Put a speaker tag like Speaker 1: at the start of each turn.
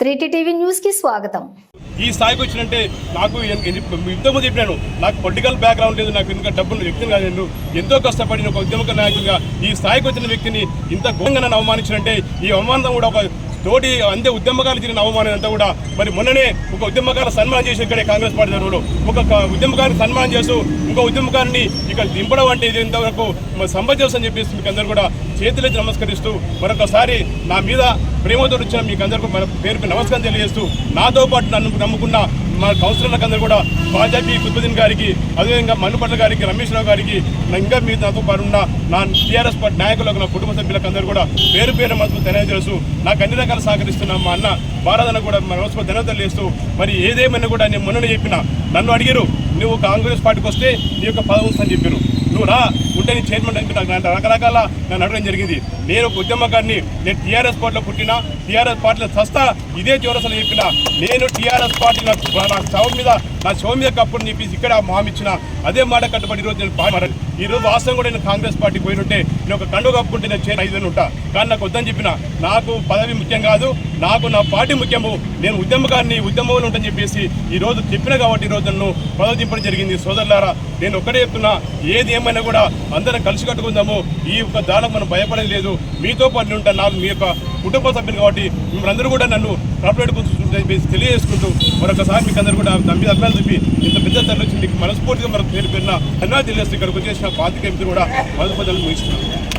Speaker 1: త్రీటీ TV న్యూస్కి స్వాగతం.
Speaker 2: ఈ స్థాయికి వచ్చినంటే నాకు ఇంతకుముందు చెప్పినాను నాకు పొలిటికల్ బ్యాక్గ్రౌండ్ లేదు నాకు ఇంకా డబ్బులు వ్యక్తిని కాదు నేను ఎంతో కష్టపడిన ఒక ఉద్యమ నాయకుడిగా ఈ స్థాయికి వచ్చిన వ్యక్తిని ఇంత ఘోరంగా నన్ను అవమానించినంటే ఈ అవమానం కూడా ఒక తోటి అందే ఉద్యమకాలు తిరిగిన అవమానం అంతా కూడా మరి మొన్ననే ఒక ఉద్యమకాల సన్మానం చేసి ఇక్కడే కాంగ్రెస్ పార్టీ జరుగుడు ఒక ఉద్యమకారిని సన్మానం చేస్తూ ఇంకో ఉద్యమకారిని ఇక్కడ దింపడం అంటే ఇది ఇంతవరకు సంబంధించని చెప్పేసి మీకు అందరూ కూడా చేతులెత్తి నమస్కరిస్తూ మరొకసారి నా మీద ప్రేమతో వచ్చిన మీకు అందరికీ మన పేరుకు నమస్కారం తెలియజేస్తూ నాతో పాటు నన్ను నమ్ముకున్న మా కౌన్సిలర్లకు అందరూ కూడా బాజాపీ కుతుబుద్దీన్ గారికి అదేవిధంగా మన్నుపట్ల గారికి రమేష్ రావు గారికి నా ఇంకా మీ నాతో పాటు ఉన్న నా టీఆర్ఎస్ పార్టీ నాయకులకు నా కుటుంబ సభ్యులకు అందరూ కూడా పేరు పేరు మనసు తెలియజేస్తూ నాకు అన్ని రకాల సహకరిస్తున్న మా అన్న భారతన కూడా మన మనసు ధన్యవాదాలు చేస్తూ మరి ఏదేమైనా కూడా నేను మొన్న చెప్పిన నన్ను అడిగారు నువ్వు కాంగ్రెస్ పార్టీకి వస్తే నీ యొక్క పదవి అని చెప్పారు. నువ్వు రా ఉంటే నీ చైర్మన్ అంటే రకరకాల నన్ను అడగడం జరిగింది. నేను ఒక ఉద్యమకారిని నేను టీఆర్ఎస్ పార్టీలో పుట్టిన టీఆర్ఎస్ పార్టీలో సస్తా ఇదే చివరసలు చెప్పిన నేను టీఆర్ఎస్ పార్టీ నాకు నా శవం మీద నా శవం మీద కప్పుడు చెప్పేసి ఇక్కడ మామిచ్చిన ఇచ్చిన అదే మాట కట్టుబడి ఈరోజు నేను పా- ఈరోజు ఈ రోజు వాస్తవం కూడా నేను కాంగ్రెస్ పార్టీ పోయినట్టే నేను ఒక కండు కప్పుకుంటే నేను చేరి ఐదు ఉంటా. కానీ నాకు వద్దని చెప్పిన నాకు పదవి ముఖ్యం కాదు నాకు నా పార్టీ ముఖ్యము నేను ఉద్యమకారిని ఉద్యమంలో ఉంటని చెప్పేసి ఈ రోజు చెప్పిన కాబట్టి ఈ రోజు నన్ను పదవి దింపడం జరిగింది. సోదరులారా నేను ఒక్కడే చెప్తున్నా ఏది ఏమైనా కూడా అందరం కలిసి కట్టుకుందాము. ఈ యొక్క దానం మనం భయపడేది లేదు. మీతో పాటు ఉంటాను నాకు మీ యొక్క కుటుంబ సభ్యులు కాబట్టి మిమ్మల్ని కూడా నన్ను చెప్పేసి తెలియజేసుకుంటూ మరొకసారి మీకు అందరూ కూడా నమ్మి అభిమానం చెప్పి ఇంత పెద్ద తరలి వచ్చి మీకు మనస్ఫూర్తిగా మనకు పేరు పెరిగిన ధన్యవాదాలు తెలియజేస్తూ ఇక్కడికి వచ్చేసిన పాతిక మిత్రులు కూడా మనస్ఫూర్తి ముగిస్తున్నాను.